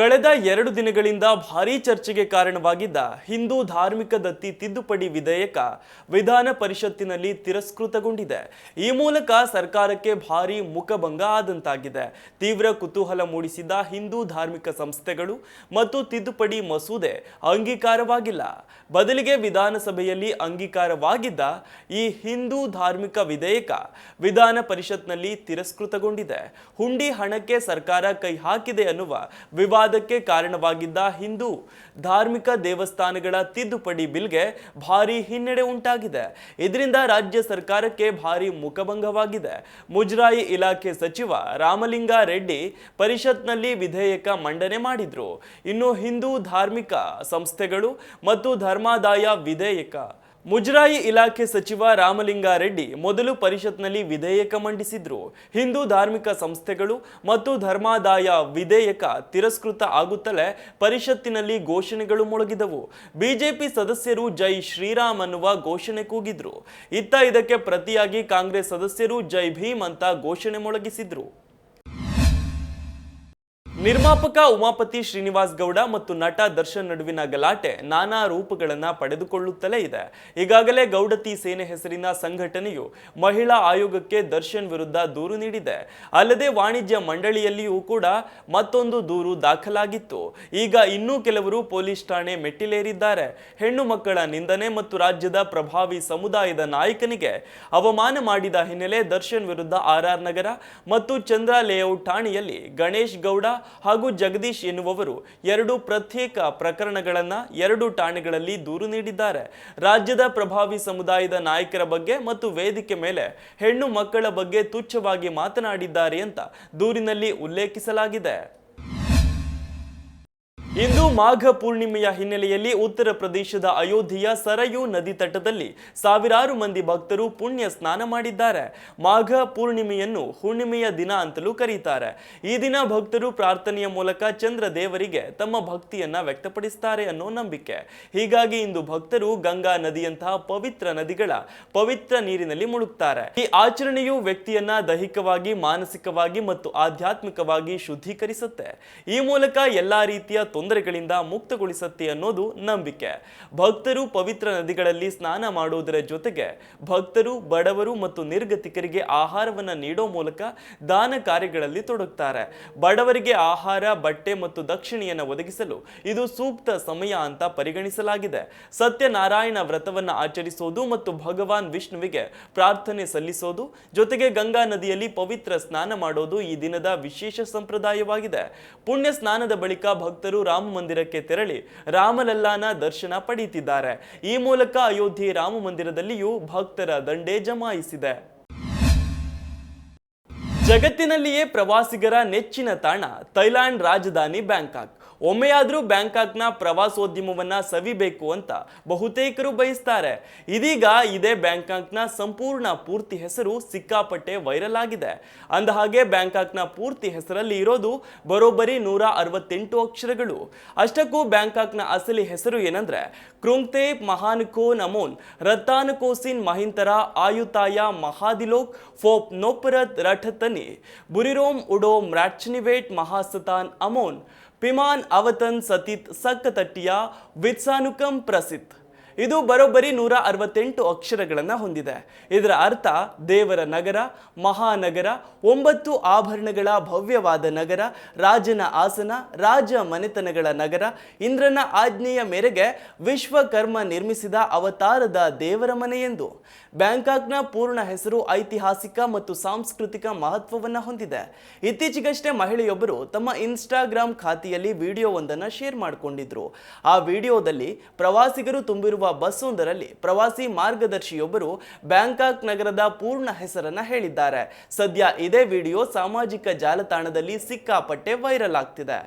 ಕಳೆದ ಎರಡು ದಿನಗಳಿಂದ ಭಾರೀ ಚರ್ಚೆಗೆ ಕಾರಣವಾಗಿದ್ದ ಹಿಂದೂ ಧಾರ್ಮಿಕ ದತ್ತಿ ತಿದ್ದುಪಡಿ ವಿಧೇಯಕ ವಿಧಾನ ಪರಿಷತ್ತಿನಲ್ಲಿ ತಿರಸ್ಕೃತಗೊಂಡಿದೆ. ಈ ಮೂಲಕ ಸರ್ಕಾರಕ್ಕೆ ಭಾರೀ ಮುಖಭಂಗ ಆದಂತಾಗಿದೆ. ತೀವ್ರ ಕುತೂಹಲ ಮೂಡಿಸಿದ ಹಿಂದೂ ಧಾರ್ಮಿಕ ಸಂಸ್ಥೆಗಳು ಮತ್ತು ತಿದ್ದುಪಡಿ ಮಸೂದೆ ಅಂಗೀಕಾರವಾಗಿಲ್ಲ. ಬದಲಿಗೆ ವಿಧಾನಸಭೆಯಲ್ಲಿ ಅಂಗೀಕಾರವಾಗಿದ್ದ ಈ ಹಿಂದೂ ಧಾರ್ಮಿಕ ವಿಧೇಯಕ ವಿಧಾನ ಪರಿಷತ್ನಲ್ಲಿ ತಿರಸ್ಕೃತಗೊಂಡಿದೆ. ಹುಂಡಿ ಹಣಕ್ಕೆ ಸರ್ಕಾರ ಕೈ ಹಾಕಿದೆ ಅನ್ನುವ ವಿವಾದಕ್ಕೆ ಕಾರಣವಾಗಿದ್ದ ಹಿಂದೂ ಧಾರ್ಮಿಕ ದೇವಸ್ಥಾನಗಳ ತಿದ್ದುಪಡಿ ಬಿಲ್ಗೆ ಭಾರಿ ಹಿನ್ನಡೆ ಉಂಟಾಗಿದೆ. ಇದರಿಂದ ರಾಜ್ಯ ಸರ್ಕಾರಕ್ಕೆ ಭಾರಿ ಮುಖಭಂಗವಾಗಿದೆ. ಮುಜರಾಯಿ ಇಲಾಖೆ ಸಚಿವ ರಾಮಲಿಂಗ ರೆಡ್ಡಿ ಪರಿಷತ್ನಲ್ಲಿ ವಿಧೇಯಕ ಮಂಡನೆ ಮಾಡಿದ್ರು. ಇನ್ನು ಹಿಂದೂ ಧಾರ್ಮಿಕ ಸಂಸ್ಥೆಗಳು ಮತ್ತು ಧರ್ಮಾದಾಯ ವಿಧೇಯಕ ಮುಜರಾಯಿ ಇಲಾಖೆ ಸಚಿವ ರಾಮಲಿಂಗಾರೆಡ್ಡಿ ಮೊದಲು ಪರಿಷತ್ನಲ್ಲಿ ವಿಧೇಯಕ ಮಂಡಿಸಿದ್ರು. ಹಿಂದೂ ಧಾರ್ಮಿಕ ಸಂಸ್ಥೆಗಳು ಮತ್ತು ಧರ್ಮಾದಾಯ ವಿಧೇಯಕ ತಿರಸ್ಕೃತ ಆಗುತ್ತಲೇ ಪರಿಷತ್ತಿನಲ್ಲಿ ಘೋಷಣೆಗಳು ಮೊಳಗಿದವು. ಬಿಜೆಪಿ ಸದಸ್ಯರು ಜೈ ಶ್ರೀರಾಮ್ ಅನ್ನುವ ಘೋಷಣೆ ಕೂಗಿದ್ರು. ಇತ್ತ ಇದಕ್ಕೆ ಪ್ರತಿಯಾಗಿ ಕಾಂಗ್ರೆಸ್ ಸದಸ್ಯರು ಜೈ ಭೀಮ್ ಅಂತ ಘೋಷಣೆ ಮೊಳಗಿಸಿದ್ರು. ನಿರ್ಮಾಪಕ ಉಮಾಪತಿ ಶ್ರೀನಿವಾಸ್ ಗೌಡ ಮತ್ತು ನಟ ದರ್ಶನ್ ನಡುವಿನ ಗಲಾಟೆ ನಾನಾ ರೂಪಗಳನ್ನು ಪಡೆದುಕೊಳ್ಳುತ್ತಲೇ ಇದೆ. ಈಗಾಗಲೇ ಗೌಡತಿ ಸೇನೆ ಹೆಸರಿನ ಸಂಘಟನೆಯು ಮಹಿಳಾ ಆಯೋಗಕ್ಕೆ ದರ್ಶನ್ ವಿರುದ್ಧ ದೂರು ನೀಡಿದೆ. ಅಲ್ಲದೆ ವಾಣಿಜ್ಯ ಮಂಡಳಿಯಲ್ಲಿಯೂ ಕೂಡ ಮತ್ತೊಂದು ದೂರು ದಾಖಲಾಗಿತ್ತು. ಈಗ ಇನ್ನೂ ಕೆಲವರು ಪೊಲೀಸ್ ಠಾಣೆ ಮೆಟ್ಟಿಲೇರಿದ್ದಾರೆ. ಹೆಣ್ಣು ಮಕ್ಕಳ ನಿಂದನೆ ಮತ್ತು ರಾಜ್ಯದ ಪ್ರಭಾವಿ ಸಮುದಾಯದ ನಾಯಕನಿಗೆ ಅವಮಾನ ಮಾಡಿದ ಹಿನ್ನೆಲೆ ದರ್ಶನ್ ವಿರುದ್ಧ ಆರ್ ಆರ್ ನಗರ ಮತ್ತು ಚಂದ್ರ ಲೇಔಟ್ ಠಾಣೆಯಲ್ಲಿ ಗಣೇಶ್ ಗೌಡ ಹಾಗೂ ಜಗದೀಶ್ ಎನ್ನುವವರು ಎರಡು ಪ್ರತ್ಯೇಕ ಪ್ರಕರಣಗಳನ್ನು ಎರಡು ಠಾಣೆಗಳಲ್ಲಿ ದೂರು ನೀಡಿದ್ದಾರೆ. ರಾಜ್ಯದ ಪ್ರಭಾವಿ ಸಮುದಾಯದ ನಾಯಕರ ಬಗ್ಗೆ ಮತ್ತು ವೇದಿಕೆ ಮೇಲೆ ಹೆಣ್ಣು ಮಕ್ಕಳ ಬಗ್ಗೆ ತುಚ್ಛವಾಗಿ ಮಾತನಾಡಿದ್ದಾರೆ ಅಂತ ದೂರಿನಲ್ಲಿ ಉಲ್ಲೇಖಿಸಲಾಗಿದೆ. ಇಂದು ಮಾಘ ಪೂರ್ಣಿಮೆಯ ಹಿನ್ನೆಲೆಯಲ್ಲಿ ಉತ್ತರ ಪ್ರದೇಶದ ಅಯೋಧ್ಯೆಯ ಸರಯೂ ನದಿ ತಟದಲ್ಲಿ ಸಾವಿರಾರು ಮಂದಿ ಭಕ್ತರು ಪುಣ್ಯ ಸ್ನಾನ ಮಾಡಿದ್ದಾರೆ. ಮಾಘ ಪೂರ್ಣಿಮೆಯನ್ನು ಹುಣ್ಣಿಮೆಯ ದಿನ ಅಂತಲೂ ಕರೀತಾರೆ. ಈ ದಿನ ಭಕ್ತರು ಪ್ರಾರ್ಥನೆಯ ಮೂಲಕ ಚಂದ್ರ ದೇವರಿಗೆ ತಮ್ಮ ಭಕ್ತಿಯನ್ನ ವ್ಯಕ್ತಪಡಿಸ್ತಾರೆ ಅನ್ನೋ ನಂಬಿಕೆ. ಹೀಗಾಗಿ ಇಂದು ಭಕ್ತರು ಗಂಗಾ ನದಿಯಂತಹ ಪವಿತ್ರ ನದಿಗಳ ಪವಿತ್ರ ನೀರಿನಲ್ಲಿ ಮುಳುಗ್ತಾರೆ. ಈ ಆಚರಣೆಯು ವ್ಯಕ್ತಿಯನ್ನ ದೈಹಿಕವಾಗಿ, ಮಾನಸಿಕವಾಗಿ ಮತ್ತು ಆಧ್ಯಾತ್ಮಿಕವಾಗಿ ಶುದ್ಧೀಕರಿಸುತ್ತೆ. ಈ ಮೂಲಕ ಎಲ್ಲಾ ರೀತಿಯ ತೊಂದರೆಗಳಿಂದ ಮುಕ್ತಗೊಳಿಸುತ್ತೆ ಅನ್ನೋದು ನಂಬಿಕೆ. ಭಕ್ತರು ಪವಿತ್ರ ನದಿಗಳಲ್ಲಿ ಸ್ನಾನ ಮಾಡುವುದರ ಜೊತೆಗೆ ಭಕ್ತರು, ಬಡವರು ಮತ್ತು ನಿರ್ಗತಿಕರಿಗೆ ಆಹಾರವನ್ನ ನೀಡೋ ಮೂಲಕ ದಾನ ಕಾರ್ಯಗಳಲ್ಲಿ ತೊಡಗುತ್ತಾರೆ ಬಡವರಿಗೆ ಆಹಾರ, ಬಟ್ಟೆ ಮತ್ತು ದಕ್ಷಿಣೆಯನ್ನು ಒದಗಿಸಲು ಇದು ಸೂಕ್ತ ಸಮಯ ಅಂತ ಪರಿಗಣಿಸಲಾಗಿದೆ. ಸತ್ಯನಾರಾಯಣ ವ್ರತವನ್ನ ಆಚರಿಸೋದು ಮತ್ತು ಭಗವಾನ್ ವಿಷ್ಣುವಿಗೆ ಪ್ರಾರ್ಥನೆ ಸಲ್ಲಿಸೋದು, ಜೊತೆಗೆ ಗಂಗಾ ನದಿಯಲ್ಲಿ ಪವಿತ್ರ ಸ್ನಾನ ಮಾಡೋದು ಈ ದಿನದ ವಿಶೇಷ ಸಂಪ್ರದಾಯವಾಗಿದೆ. ಪುಣ್ಯ ಸ್ನಾನದ ಬಳಿಕ ಭಕ್ತರು ರಾಮ ಮಂದಿರಕ್ಕೆ ತೆರಳಿ ರಾಮಲಲ್ಲಾನ ದರ್ಶನ ಪಡೆಯುತ್ತಿದ್ದಾರೆ ಈ ಮೂಲಕ ಅಯೋಧ್ಯೆ ರಾಮ ಮಂದಿರದಲ್ಲಿಯೂ ಭಕ್ತರ ದಂಡೆ ಜಮಾಯಿಸಿದೆ. ಜಗತ್ತಿನಲ್ಲಿಯೇ ಪ್ರವಾಸಿಗರ ನೆಚ್ಚಿನ ತಾಣ ಥೈಲ್ಯಾಂಡ್ ರಾಜಧಾನಿ ಬ್ಯಾಂಕಾಕ್. ಒಮ್ಮೆಯಾದರೂ ಬ್ಯಾಂಕಾಕ್ನ ಪ್ರವಾಸೋದ್ಯಮವನ್ನು ಸವಿಬೇಕು ಅಂತ ಬಹುತೇಕರು ಬಯಸ್ತಾರೆ. ಇದೀಗ ಇದೇ ಬ್ಯಾಂಕಾಕ್ನ ಸಂಪೂರ್ಣ ಪೂರ್ತಿ ಹೆಸರು ಸಿಕ್ಕಾಪಟ್ಟೆ ವೈರಲ್ ಆಗಿದೆ. ಅಂದಹಾಗೆ ಬ್ಯಾಂಕಾಕ್ನ ಪೂರ್ತಿ ಹೆಸರಲ್ಲಿ ಇರೋದು ಬರೋಬ್ಬರಿ ನೂರ ಅರವತ್ತೆಂಟು ಅಕ್ಷರಗಳು. ಅಷ್ಟಕ್ಕೂ ಬ್ಯಾಂಕಾಕ್ನ ಅಸಲಿ ಹೆಸರು ಏನಂದ್ರೆ ಮಹಾನ್ ಮಹಾನ್ಕೋ ನಮೋನ್ ರತ್ತಾನಕೋಸಿನ್ ಮಹಿಂತರ, ಆಯುತಾಯ ಮಹಾದಿಲೋಕ್, ಫೋಪ್ ನೋಪರತ್ ರಠತನಿ, ಬುರಿರೋಮ್ ಉಡೋಮ್ ರಾಟ್ಚನಿವೇಟ್ ಮಹಾಸತಾನ್ ಅಮೋನ್ ಪಿಮಾನ್ ಅವತನ್ ಸತಿತ್ ಸಕ್ಕತಟ್ಟಿಯ ವಿತ್ಸಾನುಕಂ ಪ್ರಸಿತ್ ಇದು ಬರೋಬ್ಬರಿ ನೂರ ಅರವತ್ತೆಂಟು ಅಕ್ಷರಗಳನ್ನು ಹೊಂದಿದೆ. ಇದರ ಅರ್ಥ ದೇವರ ನಗರ, ಮಹಾನಗರ, ಒಂಬತ್ತು ಆಭರಣಗಳ ಭವ್ಯವಾದ ನಗರ, ರಾಜನ ಆಸನ, ರಾಜ ಮನೆತನಗಳ ನಗರ, ಇಂದ್ರನ ಆಜ್ಞೆಯ ಮೇರೆಗೆ ವಿಶ್ವಕರ್ಮ ನಿರ್ಮಿಸಿದ ಅವತಾರದ ದೇವರ ಮನೆ ಎಂದು. ಬ್ಯಾಂಕಾಕ್ನ ಪೂರ್ಣ ಹೆಸರು ಐತಿಹಾಸಿಕ ಮತ್ತು ಸಾಂಸ್ಕೃತಿಕ ಮಹತ್ವವನ್ನು ಹೊಂದಿದೆ. ಇತ್ತೀಚೆಗಷ್ಟೇ ಮಹಿಳೆಯೊಬ್ಬರು ತಮ್ಮ ಇನ್ಸ್ಟಾಗ್ರಾಮ್ ಖಾತೆಯಲ್ಲಿ ವಿಡಿಯೋವೊಂದನ್ನು ಶೇರ್ ಮಾಡಿಕೊಂಡಿದ್ರು. ಆ ವಿಡಿಯೋದಲ್ಲಿ ಪ್ರವಾಸಿಗರು ತುಂಬಿರುವ ಬಸ್ಸೊಂದರಲ್ಲಿ ಪ್ರವಾಸಿ ಮಾರ್ಗದರ್ಶಿಯೊಬ್ಬರು ಬ್ಯಾಂಕಾಕ್ ನಗರದ ಪೂರ್ಣ ಹೆಸರನ್ನ ಹೇಳಿದ್ದಾರೆ. ಸದ್ಯ ಇದೇ ವಿಡಿಯೋ ಸಾಮಾಜಿಕ ಜಾಲತಾಣದಲ್ಲಿ ಸಿಕ್ಕಾಪಟ್ಟೆ ವೈರಲ್ ಆಗ್ತಿದೆ.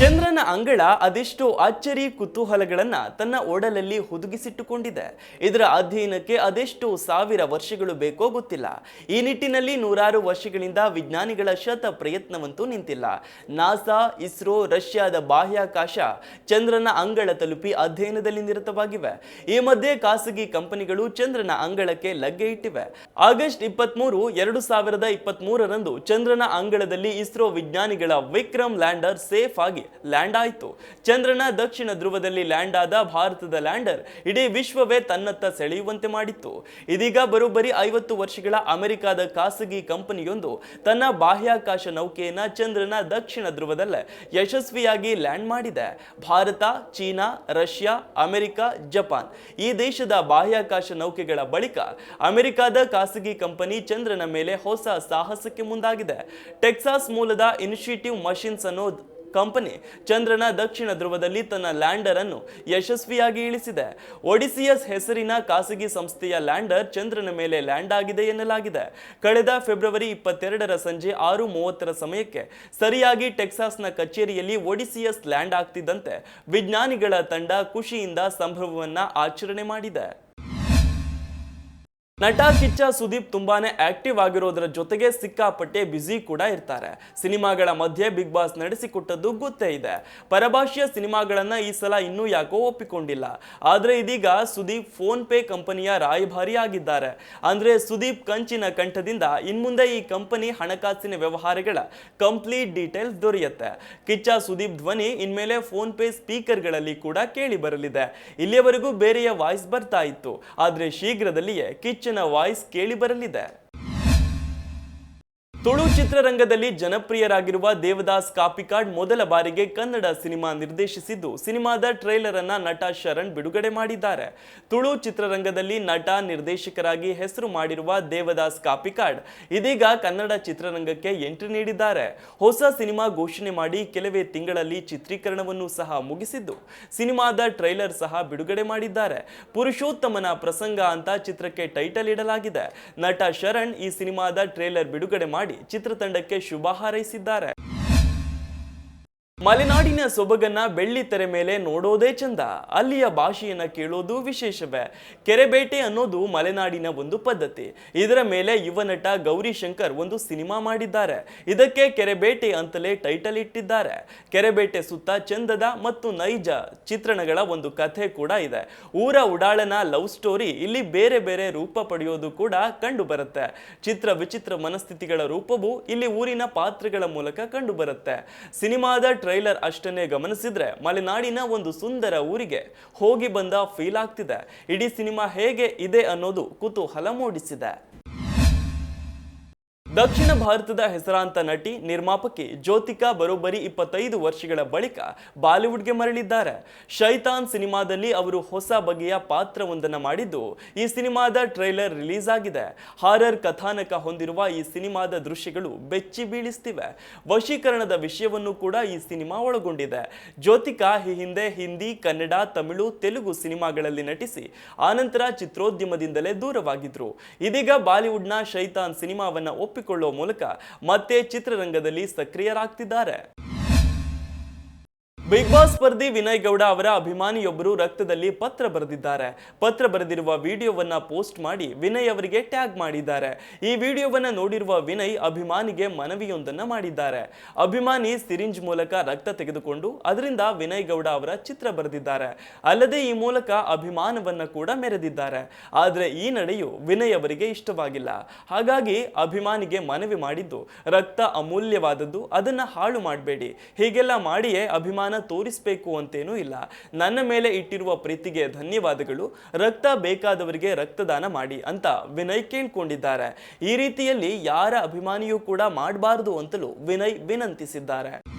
ಚಂದ್ರನ ಅಂಗಳ ಅದೆಷ್ಟೋ ಅಚ್ಚರಿ ಕುತೂಹಲಗಳನ್ನ ತನ್ನ ಒಡಲಲ್ಲಿ ಹುದುಗಿಸಿಟ್ಟುಕೊಂಡಿದೆ. ಇದರ ಅಧ್ಯಯನಕ್ಕೆ ಅದೆಷ್ಟೋ ಸಾವಿರ ವರ್ಷಗಳು ಬೇಕೋ ಗೊತ್ತಿಲ್ಲ. ಈ ನಿಟ್ಟಿನಲ್ಲಿ ನೂರಾರು ವರ್ಷಗಳಿಂದ ವಿಜ್ಞಾನಿಗಳ ಶತ ಪ್ರಯತ್ನವಂತೂ ನಿಂತಿಲ್ಲ. ನಾಸಾ, ಇಸ್ರೋ, ರಷ್ಯಾದ ಬಾಹ್ಯಾಕಾಶ ಚಂದ್ರನ ಅಂಗಳ ತಲುಪಿ ಅಧ್ಯಯನದಲ್ಲಿ ನಿರತವಾಗಿವೆ. ಈ ಮಧ್ಯೆ ಖಾಸಗಿ ಕಂಪನಿಗಳು ಚಂದ್ರನ ಅಂಗಳಕ್ಕೆ ಲಗ್ಗೆ ಇಟ್ಟಿವೆ. ಆಗಸ್ಟ್ ಇಪ್ಪತ್ಮೂರು, ಎರಡು ಸಾವಿರದ ಇಪ್ಪತ್ಮೂರರಂದು ಚಂದ್ರನ ಅಂಗಳದಲ್ಲಿ ಇಸ್ರೋ ವಿಜ್ಞಾನಿಗಳ ವಿಕ್ರಮ್ ಲ್ಯಾಂಡರ್ ಸೇಫ್ ಆಗಿ ಲ್ಯಾಂಡ್ ಆಯಿತು. ಚಂದ್ರನ ದಕ್ಷಿಣ ಧ್ರುವದಲ್ಲಿ ಲ್ಯಾಂಡ್ ಆದ ಭಾರತದ ಲ್ಯಾಂಡರ್ ಇಡೀ ವಿಶ್ವವೇ ತನ್ನತ್ತ ಸೆಳೆಯುವಂತೆ ಮಾಡಿತ್ತು. ಇದೀಗ ಬರೋಬ್ಬರಿ ಐವತ್ತು ವರ್ಷಗಳ ಅಮೆರಿಕದ ಖಾಸಗಿ ಕಂಪನಿಯೊಂದು ತನ್ನ ಬಾಹ್ಯಾಕಾಶ ನೌಕೆಯನ್ನು ಚಂದ್ರನ ದಕ್ಷಿಣ ಧ್ರುವದಲ್ಲೇ ಯಶಸ್ವಿಯಾಗಿ ಲ್ಯಾಂಡ್ ಮಾಡಿದೆ. Bharat, China, Russia, America, Japan ಈ ದೇಶದ ಬಾಹ್ಯಾಕಾಶ ನೌಕೆಗಳ ಬಳಿಕ ಅಮೆರಿಕದ ಖಾಸಗಿ ಕಂಪನಿ ಚಂದ್ರನ ಮೇಲೆ ಹೊಸ ಸಾಹಸಕ್ಕೆ ಮುಂದಾಗಿದೆ. ಟೆಕ್ಸಾಸ್ ಮೂಲದ ಇನಿಷಿಯೇಟಿವ್ ಮಷಿನ್ಸ್ ಅನ್ನೋ ಕಂಪನಿ ಚಂದ್ರನ ದಕ್ಷಿಣ ಧ್ರುವದಲ್ಲಿ ತನ್ನ ಲ್ಯಾಂಡರ್ ಅನ್ನು ಯಶಸ್ವಿಯಾಗಿ ಇಳಿಸಿದೆ. ಒಡಿಸಿಯಸ್ ಹೆಸರಿನ ಖಾಸಗಿ ಸಂಸ್ಥೆಯ ಲ್ಯಾಂಡರ್ ಚಂದ್ರನ ಮೇಲೆ ಲ್ಯಾಂಡ್ ಆಗಿದೆ ಎನ್ನಲಾಗಿದೆ. ಕಳೆದ ಫೆಬ್ರವರಿ ಇಪ್ಪತ್ತೆರಡರ ಸಂಜೆ ಆರು ಮೂವತ್ತರ ಸಮಯಕ್ಕೆ ಸರಿಯಾಗಿ ಟೆಕ್ಸಾಸ್ನ ಕಚೇರಿಯಲ್ಲಿ ಒಡಿಸಿಯಸ್ ಲ್ಯಾಂಡ್ ಆಗ್ತಿದ್ದಂತೆ ವಿಜ್ಞಾನಿಗಳ ತಂಡ ಖುಷಿಯಿಂದ ಸಂಭ್ರಮವನ್ನ ಆಚರಣೆ ಮಾಡಿದೆ. ನಟ, ಕಿಚ್ಚ ಸುದೀಪ್ ತುಂಬಾನೇ ಆಕ್ಟಿವ್ ಆಗಿರೋದ್ರ ಜೊತೆಗೆ ಸಿಕ್ಕಾಪಟ್ಟೆ ಬ್ಯುಸಿ ಕೂಡ ಇರ್ತಾರೆ. ಸಿನಿಮಾಗಳ ಮಧ್ಯೆ ಬಿಗ್ ಬಾಸ್ ನಡೆಸಿಕೊಟ್ಟದ್ದು ಗೊತ್ತೇ ಇದೆ. ಪರಭಾಷೆಯ ಸಿನಿಮಾಗಳನ್ನ ಈ ಸಲ ಇನ್ನೂ ಯಾಕೋ ಒಪ್ಪಿಕೊಂಡಿಲ್ಲ. ಆದ್ರೆ ಇದೀಗ ಸುದೀಪ್ ಫೋನ್ ಪೇ ಕಂಪನಿಯ ರಾಯಭಾರಿ ಆಗಿದ್ದಾರೆ. ಅಂದ್ರೆ ಸುದೀಪ್ ಕಂಚಿನ ಕಂಠದಿಂದ ಇನ್ಮುಂದೆ ಈ ಕಂಪನಿ ಹಣಕಾಸಿನ ವ್ಯವಹಾರಗಳ ಕಂಪ್ಲೀಟ್ ಡೀಟೇಲ್ಸ್ ದೊರೆಯುತ್ತೆ. ಕಿಚ್ಚ ಸುದೀಪ್ ಧ್ವನಿ ಇನ್ಮೇಲೆ ಫೋನ್ ಪೇ ಸ್ಪೀಕರ್ಗಳಲ್ಲಿ ಕೂಡ ಕೇಳಿ ಬರಲಿದೆ. ಇಲ್ಲಿಯವರೆಗೂ ಬೇರೆಯ ವಾಯ್ಸ್ ಬರ್ತಾ ಇತ್ತು. ಆದ್ರೆ ಶೀಘ್ರದಲ್ಲಿಯೇ ಕಿಚ್ಚನ ವಾಯ್ಸ್ ಕೇಳಿ ಬರಲಿದೆ. ತುಳು ಚಿತ್ರರಂಗದಲ್ಲಿ ಜನಪ್ರಿಯರಾಗಿರುವ ದೇವದಾಸ್ ಕಾಪಿಕಾಡ್ ಮೊದಲ ಬಾರಿಗೆ ಕನ್ನಡ ಸಿನಿಮಾ ನಿರ್ದೇಶಿಸಿದ್ದು, ಸಿನಿಮಾದ ಟ್ರೈಲರ್ ಅನ್ನ ನಟ ಶರಣ್ ಬಿಡುಗಡೆ ಮಾಡಿದ್ದಾರೆ. ತುಳು ಚಿತ್ರರಂಗದಲ್ಲಿ ನಟ ನಿರ್ದೇಶಕರಾಗಿ ಹೆಸರು ಮಾಡಿರುವ ದೇವದಾಸ್ ಕಾಪಿಕಾಡ್ ಇದೀಗ ಕನ್ನಡ ಚಿತ್ರರಂಗಕ್ಕೆ ಎಂಟ್ರಿ ನೀಡಿದ್ದಾರೆ. ಹೊಸ ಸಿನಿಮಾ ಘೋಷಣೆ ಮಾಡಿ ಕೆಲವೇ ತಿಂಗಳಲ್ಲಿ ಚಿತ್ರೀಕರಣವನ್ನು ಸಹ ಮುಗಿಸಿದ್ದು, ಸಿನಿಮಾದ ಟ್ರೈಲರ್ ಸಹ ಬಿಡುಗಡೆ ಮಾಡಿದ್ದಾರೆ. ಪುರುಷೋತ್ತಮನ ಪ್ರಸಂಗ ಅಂತ ಚಿತ್ರಕ್ಕೆ ಟೈಟಲ್ ಇಡಲಾಗಿದೆ. ನಟ ಶರಣ್ ಈ ಸಿನಿಮಾದ ಟ್ರೈಲರ್ ಬಿಡುಗಡೆ ಮಾಡಿ ಚಿತ್ರತಂಡಕ್ಕೆ ಶುಭ ಹಾರೈಸಿದ್ದಾರೆ. ಮಲೆನಾಡಿನ ಸೊಬಗನ್ನ ಬೆಳ್ಳಿ ತೆರೆ ಮೇಲೆ ನೋಡೋದೇ ಚಂದ. ಅಲ್ಲಿಯ ಭಾಷೆಯನ್ನ ಕೇಳೋದು ವಿಶೇಷವೇ. ಕೆರೆಬೇಟೆ ಅನ್ನೋದು ಮಲೆನಾಡಿನ ಒಂದು ಪದ್ಧತಿ. ಇದರ ಮೇಲೆ ಯುವ ನಟ ಗೌರಿ ಶಂಕರ್ ಒಂದು ಸಿನಿಮಾ ಮಾಡಿದ್ದಾರೆ. ಇದಕ್ಕೆ ಕೆರೆಬೇಟೆ ಅಂತಲೇ ಟೈಟಲ್ ಇಟ್ಟಿದ್ದಾರೆ. ಕೆರೆಬೇಟೆ ಸುತ್ತ ಚಂದದ ಮತ್ತು ನೈಜ ಚಿತ್ರಣಗಳ ಒಂದು ಕಥೆ ಕೂಡ ಇದೆ. ಊರ ಉಡಾಳನ ಲವ್ ಸ್ಟೋರಿ ಇಲ್ಲಿ ಬೇರೆ ಬೇರೆ ರೂಪ ಪಡೆಯೋದು ಕೂಡ ಕಂಡು ಬರುತ್ತೆ ಚಿತ್ರ ವಿಚಿತ್ರ ಮನಸ್ಥಿತಿಗಳ ರೂಪವು ಇಲ್ಲಿ ಊರಿನ ಪಾತ್ರಗಳ ಮೂಲಕ ಕಂಡು ಬರುತ್ತೆ ಸಿನಿಮಾದ ಟ್ರೈಲರ್ ಅಷ್ಟನ್ನೇ ಗಮನಿಸಿದ್ರೆ ಮಲೆನಾಡಿನ ಒಂದು ಸುಂದರ ಊರಿಗೆ ಹೋಗಿ ಬಂದ ಫೀಲ್ ಆಗ್ತಿದೆ. ಇಡೀ ಸಿನಿಮಾ ಹೇಗೆ ಇದೆ ಅನ್ನೋದು ಕುತೂಹಲ ಮೂಡಿಸಿದೆ. ದಕ್ಷಿಣ ಭಾರತದ ಹೆಸರಾಂತ ನಟಿ ನಿರ್ಮಾಪಕಿ ಜ್ಯೋತಿಕಾ ಬರೋಬ್ಬರಿ ಇಪ್ಪತ್ತೈದು ವರ್ಷಗಳ ಬಳಿಕ ಬಾಲಿವುಡ್ಗೆ ಮರಳಿದ್ದಾರೆ. ಶೈತಾನ್ ಸಿನಿಮಾದಲ್ಲಿ ಅವರು ಹೊಸ ಬಗೆಯ ಪಾತ್ರವೊಂದನ್ನು ಮಾಡಿದ್ದು ಈ ಸಿನಿಮಾದ ಟ್ರೈಲರ್ ರಿಲೀಸ್ ಆಗಿದೆ. ಹಾರರ್ ಕಥಾನಕ ಹೊಂದಿರುವ ಈ ಸಿನಿಮಾದ ದೃಶ್ಯಗಳು ಬೆಚ್ಚಿ ಬೀಳಿಸ್ತಿವೆ. ವಶೀಕರಣದ ವಿಷಯವನ್ನು ಕೂಡ ಈ ಸಿನಿಮಾ ಒಳಗೊಂಡಿದೆ. ಜ್ಯೋತಿಕಾ ಈ ಹಿಂದೆ ಹಿಂದಿ, ಕನ್ನಡ, ತಮಿಳು, ತೆಲುಗು ಸಿನಿಮಾಗಳಲ್ಲಿ ನಟಿಸಿ ಆನಂತರ ಚಿತ್ರೋದ್ಯಮದಿಂದಲೇ ದೂರವಾಗಿದ್ರು. ಇದೀಗ ಬಾಲಿವುಡ್ನ ಶೈತಾನ್ ಸಿನಿಮಾವನ್ನ ಒಪ್ಪಿಕೊಳ್ಳುವ ಮೂಲಕ ಮತ್ತೆ ಚಿತ್ರರಂಗದಲ್ಲಿ ಸಕ್ರಿಯರಾಗ್ತಿದ್ದಾರೆ. ಬಿಗ್ ಬಾಸ್ ಸ್ಪರ್ಧಿ ವಿನಯ್ ಗೌಡ ಅವರ ಅಭಿಮಾನಿಯೊಬ್ಬರು ರಕ್ತದಲ್ಲಿ ಪತ್ರ ಬರೆದಿದ್ದಾರೆ. ಪತ್ರ ಬರೆದಿರುವ ವಿಡಿಯೋವನ್ನ ಪೋಸ್ಟ್ ಮಾಡಿ ವಿನಯ್ ಅವರಿಗೆ ಟ್ಯಾಗ್ ಮಾಡಿದ್ದಾರೆ. ಈ ವಿಡಿಯೋವನ್ನ ನೋಡಿರುವ ವಿನಯ್ ಅಭಿಮಾನಿಗೆ ಮನವಿಯೊಂದನ್ನ ಮಾಡಿದ್ದಾರೆ. ಅಭಿಮಾನಿ ಸಿರಿಂಜ್ ಮೂಲಕ ರಕ್ತ ತೆಗೆದುಕೊಂಡು ಅದರಿಂದ ವಿನಯ್ ಗೌಡ ಅವರ ಚಿತ್ರ ಬರೆದಿದ್ದಾರೆ. ಅಲ್ಲದೆ ಈ ಮೂಲಕ ಅಭಿಮಾನವನ್ನ ಕೂಡ ಮೆರೆದಿದ್ದಾರೆ. ಆದರೆ ಈ ನಡೆಯು ವಿನಯ್ ಅವರಿಗೆ ಇಷ್ಟವಾಗಿಲ್ಲ. ಹಾಗಾಗಿ ಅಭಿಮಾನಿಗೆ ಮನವಿ ಮಾಡಿದ್ದು, ರಕ್ತ ಅಮೂಲ್ಯವಾದದ್ದು, ಅದನ್ನ ಹಾಳು ಮಾಡಬೇಡಿ. ಹೀಗೆಲ್ಲ ಮಾಡಿಯೇ ಅಭಿಮಾನ ತೋರಿಸ್ಬೇಕು ಅಂತೇನೂ ಇಲ್ಲ. ನನ್ನ ಮೇಲೆ ಇಟ್ಟಿರುವ ಪ್ರೀತಿಗೆ ಧನ್ಯವಾದಗಳು. ರಕ್ತ ಬೇಕಾದವರಿಗೆ ರಕ್ತದಾನ ಮಾಡಿ ಅಂತ ವಿನಯ್ ಕೇಳ್ಕೊಂಡಿದ್ದಾರೆ. ಈ ರೀತಿಯಲ್ಲಿ ಯಾರ ಅಭಿಮಾನಿಯೂ ಕೂಡ ಮಾಡಬಾರದು ಅಂತಲೂ ವಿನಯ್ ವಿನಂತಿಸಿದ್ದಾರೆ.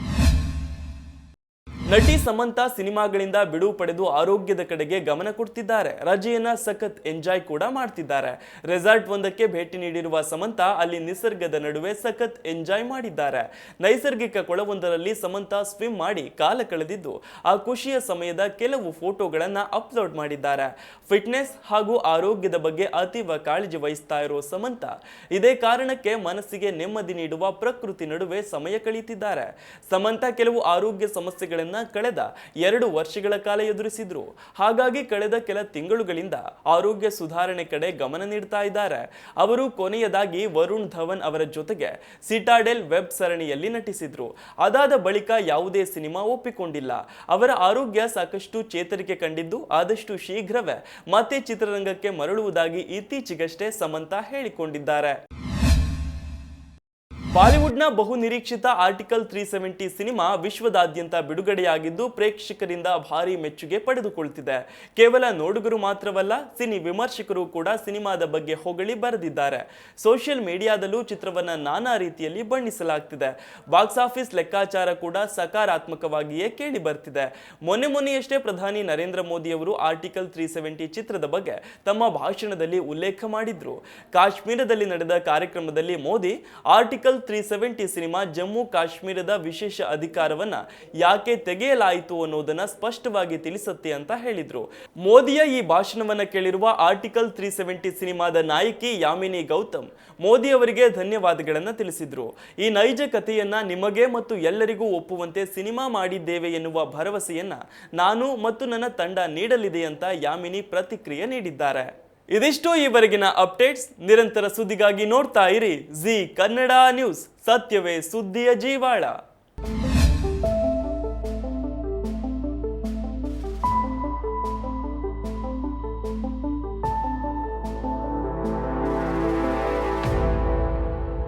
ನಟಿ ಸಮಂತ ಸಿನಿಮಾಗಳಿಂದ ಬಿಡುವು ಪಡೆದು ಆರೋಗ್ಯದ ಕಡೆಗೆ ಗಮನ ಕೊಡ್ತಿದ್ದಾರೆ. ರಜೆಯನ್ನ ಸಖತ್ ಎಂಜಾಯ್ ಕೂಡ ಮಾಡ್ತಿದ್ದಾರೆ. ರೆಸಾರ್ಟ್ ಒಂದಕ್ಕೆ ಭೇಟಿ ನೀಡಿರುವ ಸಮಂತ ಅಲ್ಲಿ ನಿಸರ್ಗದ ನಡುವೆ ಸಖತ್ ಎಂಜಾಯ್ ಮಾಡಿದ್ದಾರೆ. ನೈಸರ್ಗಿಕ ಕೊಳವೊಂದರಲ್ಲಿ ಸಮಂತ ಸ್ವಿಮ್ ಮಾಡಿ ಕಾಲ ಕಳೆದಿದ್ದು, ಆ ಖುಷಿಯ ಸಮಯದ ಕೆಲವು ಫೋಟೋಗಳನ್ನು ಅಪ್ಲೋಡ್ ಮಾಡಿದ್ದಾರೆ. ಫಿಟ್ನೆಸ್ ಹಾಗೂ ಆರೋಗ್ಯದ ಬಗ್ಗೆ ಅತೀವ ಕಾಳಜಿ ವಹಿಸ್ತಾ ಇರೋ ಸಮಂತ, ಇದೇ ಕಾರಣಕ್ಕೆ ಮನಸ್ಸಿಗೆ ನೆಮ್ಮದಿ ನೀಡುವ ಪ್ರಕೃತಿ ನಡುವೆ ಸಮಯ ಕಳೆಯುತ್ತಿದ್ದಾರೆ ಸಮಂತ ಕೆಲವು ಆರೋಗ್ಯ ಸಮಸ್ಯೆಗಳನ್ನ ಕಳೆದ ಎರಡು ವರ್ಷಗಳ ಕಾಲ ಎದುರಿಸಿದ್ರು. ಹಾಗಾಗಿ ಕಳೆದ ಕೆಲ ತಿಂಗಳುಗಳಿಂದ ಆರೋಗ್ಯ ಸುಧಾರಣೆ ಕಡೆ ಗಮನ ನೀಡ್ತಾ ಇದ್ದಾರೆ. ಅವರು ಕೊನೆಯದಾಗಿ ವರುಣ್ ಧವನ್ ಅವರ ಜೊತೆಗೆ ಸಿಟಾಡೆಲ್ ವೆಬ್ ಸರಣಿಯಲ್ಲಿ ನಟಿಸಿದ್ರು. ಅದಾದ ಬಳಿಕ ಯಾವುದೇ ಸಿನಿಮಾ ಒಪ್ಪಿಕೊಂಡಿಲ್ಲ. ಅವರ ಆರೋಗ್ಯ ಸಾಕಷ್ಟು ಚೇತರಿಕೆ ಕಂಡಿದ್ದು ಆದಷ್ಟು ಶೀಘ್ರವೇ ಮತ್ತೆ ಚಿತ್ರರಂಗಕ್ಕೆ ಮರಳುವುದಾಗಿ ಇತ್ತೀಚೆಗಷ್ಟೇ ಸಮಂತ ಹೇಳಿಕೊಂಡಿದ್ದಾರೆ. ಬಾಲಿವುಡ್ನ ಬಹು ನಿರೀಕ್ಷಿತ ಆರ್ಟಿಕಲ್ ತ್ರೀ ಸೆವೆಂಟಿ ಸಿನಿಮಾ ವಿಶ್ವದಾದ್ಯಂತ ಬಿಡುಗಡೆಯಾಗಿದ್ದು ಪ್ರೇಕ್ಷಕರಿಂದ ಭಾರಿ ಮೆಚ್ಚುಗೆ ಪಡೆದುಕೊಳ್ತಿದೆ. ಕೇವಲ ನೋಡುಗರು ಮಾತ್ರವಲ್ಲ, ಸಿನಿ ವಿಮರ್ಶಕರು ಕೂಡ ಸಿನಿಮಾದ ಬಗ್ಗೆ ಹೊಗಳಿ ಬರೆದಿದ್ದಾರೆ. ಸೋಷಿಯಲ್ ಮೀಡಿಯಾದಲ್ಲೂ ಚಿತ್ರವನ್ನ ನಾನಾ ರೀತಿಯಲ್ಲಿ ಬಣ್ಣಿಸಲಾಗ್ತಿದೆ. ಬಾಕ್ಸ್ ಆಫೀಸ್ ಲೆಕ್ಕಾಚಾರ ಕೂಡ ಸಕಾರಾತ್ಮಕವಾಗಿಯೇ ಕೇಳಿ ಬರ್ತಿದೆ ಮೊನ್ನೆ ಮೊನ್ನೆಯಷ್ಟೇ ಪ್ರಧಾನಿ ನರೇಂದ್ರ ಮೋದಿ ಅವರು ಆರ್ಟಿಕಲ್ ತ್ರೀ ಸೆವೆಂಟಿ ಚಿತ್ರದ ಬಗ್ಗೆ ತಮ್ಮ ಭಾಷಣದಲ್ಲಿ ಉಲ್ಲೇಖ ಮಾಡಿದ್ರು. ಕಾಶ್ಮೀರದಲ್ಲಿ ನಡೆದ ಕಾರ್ಯಕ್ರಮದಲ್ಲಿ Modi, article three seventy cinema Jammu ಕಾಶ್ಮೀರದ ವಿಶೇಷ ಅಧಿಕಾರವನ್ನ ಯಾಕೆ ತೆಗೆಯಲಾಯಿತು ಅನ್ನೋದನ್ನ ಸ್ಪಷ್ಟವಾಗಿ ತಿಳಿಸುತ್ತೆ ಅಂತ ಹೇಳಿದ್ರು. ಮೋದಿಯ ಈ ಭಾಷಣವನ್ನ ಕೇಳಿರುವ ಆರ್ಟಿಕಲ್ ತ್ರೀ ಸೆವೆಂಟಿ ಸಿನಿಮಾದ ನಾಯಕಿ ಯಾಮಿನಿ ಗೌತಮ್ ಮೋದಿ ಅವರಿಗೆ ಧನ್ಯವಾದಗಳನ್ನು ತಿಳಿಸಿದ್ರು. ಈ ನೈಜ ಕಥೆಯನ್ನ ನಿಮಗೆ ಮತ್ತು ಎಲ್ಲರಿಗೂ ಒಪ್ಪುವಂತೆ ಸಿನಿಮಾ ಮಾಡಿದ್ದೇವೆ ಎನ್ನುವ ಭರವಸೆಯನ್ನ ನಾನು ಮತ್ತು ನನ್ನ ತಂಡ ನೀಡಲಿದೆ ಅಂತ ಯಾಮಿನಿ ಪ್ರತಿಕ್ರಿಯೆ ನೀಡಿದ್ದಾರೆ. ಇದಿಷ್ಟು ಈವರೆಗಿನ ಅಪ್ಡೇಟ್ಸ್. ನಿರಂತರ ಸುದ್ದಿಗಾಗಿ ನೋಡ್ತಾ ಇರಿ. Zee Kannada news. ಸತ್ಯವೇ ಸುದ್ದಿಯ ಜೀವಾಳ.